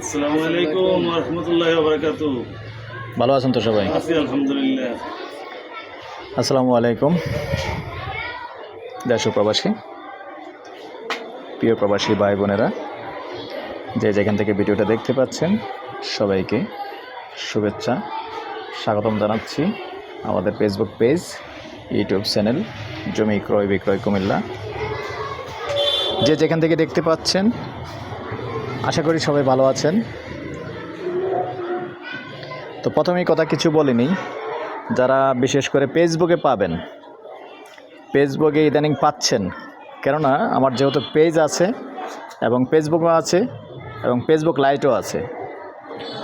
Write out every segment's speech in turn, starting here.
আসসালামু আলাইকুম রহমতুল্লাহ বারকাত ভালো আছেন তো সবাই? আছি আলহামদুলিল্লাহ। আসসালামু আলাইকুম। দেশ প্রবাসী প্রিয় প্রবাসী ভাই বোনেরা যে যেখান থেকে ভিডিওটা দেখতে পাচ্ছেন সবাইকে শুভেচ্ছা স্বাগতম জানাচ্ছি আমাদের ফেসবুক পেজ ইউটিউব চ্যানেল জমি ক্রয় বিক্রয় কুমিল্লা। যে যেখান থেকে দেখতে পাচ্ছেন আশা করি সবাই ভালো আছেন। তো প্রথমেই কথা কিছু বলিনি যারা বিশেষ করে ফেসবুকে পাবেন ফেসবুকে ইদানিং পাচ্ছেন। কেননা আমার যেহেতু পেজ আছে এবং ফেসবুকও আছে এবং ফেসবুক লাইটও আছে।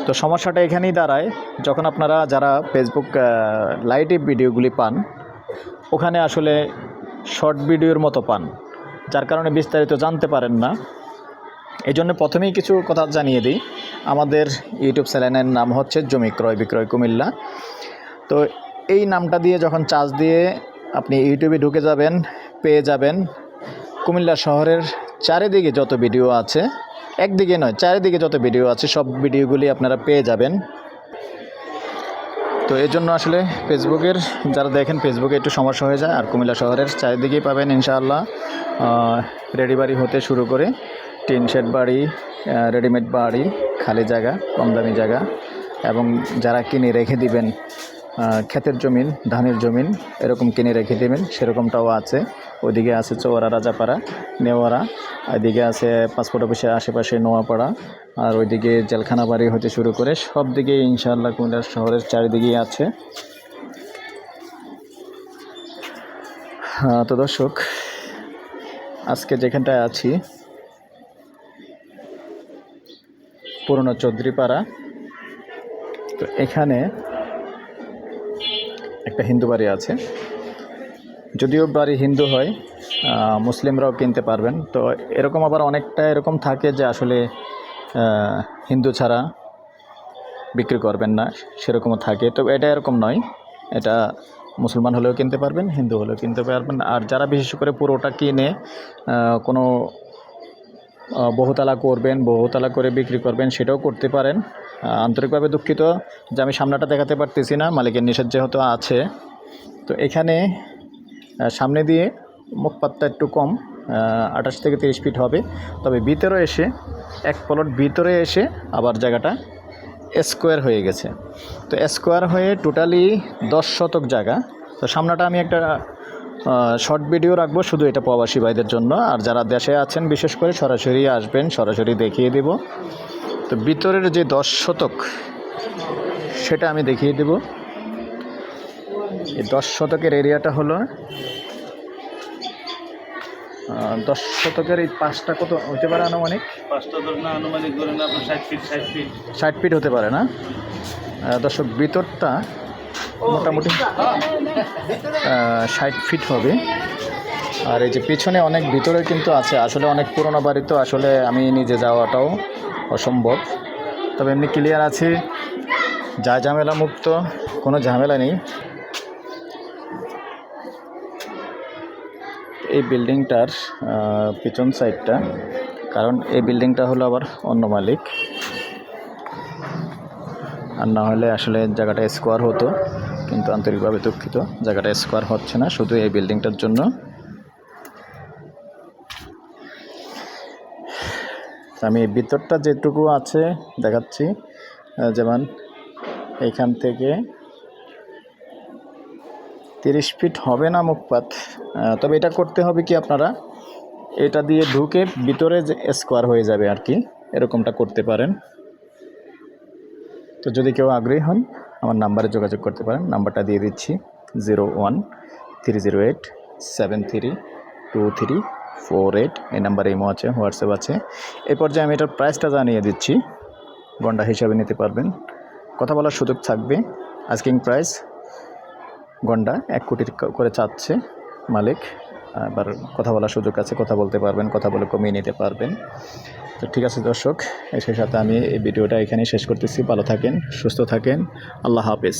তো সমস্যাটা এখানেই দাঁড়ায়, যখন আপনারা যারা ফেসবুক লাইটে ভিডিওগুলি পান, ওখানে আসলে শর্ট ভিডিওর মতো পান। যার কারণে বিস্তারিত জানতে পারেন না। এই জন্য প্রথমেই কিছু কথা জানিয়ে দিই। আমাদের ইউটিউব চ্যানেলের নাম হচ্ছে জমি ক্রয় বিক্রয় কুমিল্লা। তো এই নামটা দিয়ে যখন চার্জ দিয়ে আপনি ইউটিউবে ঢুকে যাবেন, পেয়ে যাবেন, কুমিল্লা শহরের চারিদিকে যত ভিডিও আছে, একদিকে নয়, চারিদিকে যত ভিডিও আছে, সব ভিডিওগুলি আপনারা পেয়ে যাবেন। তো এই জন্য আসলে ফেসবুকের, যারা দেখেন ফেসবুকে একটু সমস্যা হয়ে যায়, আর কুমিল্লা শহরের চারিদিকেই পাবেন ইনশাআল্লাহ রেডি বাড়ি হতে শুরু করে। টিন শেড বাড়ি রেডিমেড বাড়ি, খালি জায়গা কম দামি জায়গা এবং যারা কিনে রেখে দিবেন ক্ষেতের জমিন, ধানের জমিন, এরকম কিনে রেখে দেবেন, সেরকমটাও আছে। ওইদিকে আছে চৌরা রাজাপাড়া, নেওয়ারা, এদিকে আছে পাসপোর্ট অফিসের আশেপাশে নোয়াপাড়া, আর ওইদিকে জেলখানা বাড়ি হতে শুরু করে সব দিকে ইনশাআল্লাহ কুমিল্লা শহরের চারিদিকেই আছে। তো দর্শক, আজকে যেখানটায় আছি পুরনো চৌধুরীপাড়া। তো এখানে একটা হিন্দু বাড়ি আছে। যদিও বাড়ি হিন্দু হয় মুসলিমরাও কিনতে পারবেন। তো এরকম আবার অনেকটা এরকম থাকে যে আসলে হিন্দু ছাড়া বিক্রি করবেন না, সেরকমও থাকে। তো এটা এরকম নয়। এটা মুসলমান হলেও কিনতে পারবেন, হিন্দু হলেও কিনতে পারবেন। আর যারা বিশেষ করে পুরোটা কিনে কোনো বহুতলা করবেন, বহুতলা করে বিক্রি করবেন, সেটাও করতে পারেন। আন্তরিকভাবে দুঃখিত যে আমি সামনাটা দেখাতে পারতেছি না, মালিকের নিষেধ যেহেতু আছে। তো এখানে সামনে দিয়ে মুখপাতটা একটু কম আঠাশ থেকে তিরিশ ফিট হবে। তবে ভিতরে এসে, এক প্লট ভিতরে এসে আবার জায়গাটা স্কোয়ার হয়ে গেছে। তো স্কোয়ার হয়ে টোটালি দশ শতক জায়গা। তো সামনাটা আমি একটা শর্ট ভিডিও রাখব শুধু এটা প্রবাসী ভাইদের জন্য। আর যারা দেশে আছেন বিশেষ করে সরাসরি আসবেন সরাসরি দেখিয়ে দেব। তো ভিতরের যে দশ শতক সেটা আমি দেখিয়ে দেব। এই দশ শতকের এরিয়াটা হলো দশ শতকের এই পাঁচটা কত হতে পারে আনুমানিক? পাঁচটা ধর না আনুমানিক ধরেন আপনার ষাট ফিট ষাট ফিট ষাট ফিট হতে পারে না। দর্শক ভিতরটা মোটামুটি ষাট ফিট হবে। আর এই যে পিছনে অনেক, ভিতরে কিন্তু আছে। আসলে অনেক পুরোনো বাড়ি তো, আসলে আমি নিজে যাওয়াটাও অসম্ভব। তবে এমনি ক্লিয়ার আছে, যা ঝামেলা মুক্ত, কোনো ঝামেলা নেই। এই বিল্ডিংটার পিছন সাইডটা কারণ এই বিল্ডিংটা হলো আবার অন্য মালিক। আর না হলে আসলে জায়গাটা স্কোয়ার হতো। কিন্তু আন্তরিকভাবে দুঃখিত। জায়গাটা স্কোয়ার হচ্ছে না, শুধু এই বিল্ডিংটার জন্য। আমি ভিতরটা যেটুকু আছে দেখাচ্ছি যেমন এইখান থেকে তিরিশ ফিট হবে না মুখপাত। তবে এটা করতে হবে কি আপনারা? এটা দিয়ে ঢুকে ভিতরে যে স্কোয়ার হয়ে যাবে আর কি, এরকমটা করতে পারেন। তো যদি কেউ আগ্রহী হন আমার নাম্বারে যোগাযোগ করতে পারেন। নাম্বারটা দিয়ে দিচ্ছি zero one, three zero eight, seven three, two three, four eight. এই নাম্বারে ইমো আছে, হোয়াটসঅ্যাপ আছে। এই পর্যায়ে আমি এটার প্রাইসটা জানিয়ে দিচ্ছি, গন্ডা হিসাবে নিতে পারবেন। কথা বলার সুযোগ থাকবে। আস্কিং প্রাইস, গন্ডা, এক কোটির করে চাচ্ছে মালিক। এবার কথা বলার সুযোগ আছে, কথা বলতে পারবেন, কথা বলে কমিয়ে নিতে পারবেন। তো ঠিক আছে, দর্শক সেই সাথে আমি এই ভিডিওটা এখানেই শেষ করতেছি। ভালো থাকেন, সুস্থ থাকেন। আল্লাহ হাফেজ।